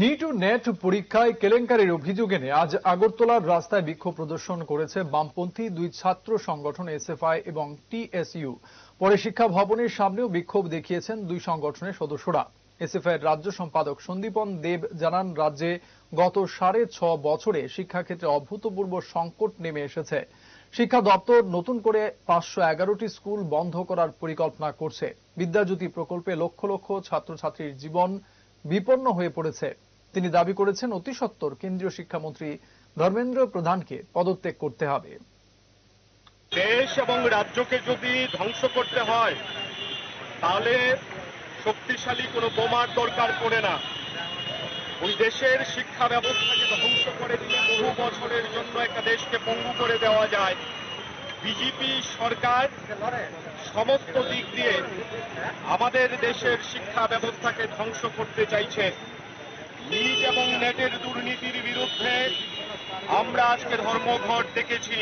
NEET net পরীক্ষায় কেলেঙ্কারির অভিযোগ এনে আজ আগরতলার রাস্তায় বিক্ষোভ প্রদর্শন করেছে বামপন্থী দুই ছাত্র সংগঠন এসএফআই এবং টিএসইউ। পরে শিক্ষা ভবনের সামনেও বিক্ষোভ দেখিয়েছেন দুই সংগঠনের সদস্যরা। এসএফআই রাজ্য সম্পাদক সন্দীপন দেব জানান, রাজ্যে গত সাড়ে ছ বছরে শিক্ষাক্ষেত্রে অভূতপূর্ব সংকট নেমে এসেছে। শিক্ষা দপ্তর নতুন করে পাঁচশো এগারোটি স্কুল বন্ধ করার পরিকল্পনা করছে। বিদ্যাজ্যোতি প্রকল্পে লক্ষ লক্ষ ছাত্রছাত্রীর জীবন বিপন্ন হয়ে পড়েছে। তিনি দাবি করেছেন অতি সত্বর কেন্দ্রীয় শিক্ষামন্ত্রী ধর্মেন্দ্র প্রধানকে পদত্যাগ করতে হবে। দেশ এবং রাজ্যকে যদি ধ্বংস করতে হয়, তাহলে শক্তিশালী কোনো বোমার দরকার পড়ে না। ওই দেশের শিক্ষা ব্যবস্থাকে ধ্বংস করে দিলে বহু বছরের জন্য একটা দেশকে পঙ্গু করে দেওয়া যায়। বিজেপি সরকার সমস্ত দিক দিয়ে আমাদের দেশের শিক্ষা ব্যবস্থাকে ধ্বংস করতে চাইছে। নিট এবং নেটের দুর্নীতির বিরুদ্ধে আমরা আজকে ধর্মঘট ডেকেছি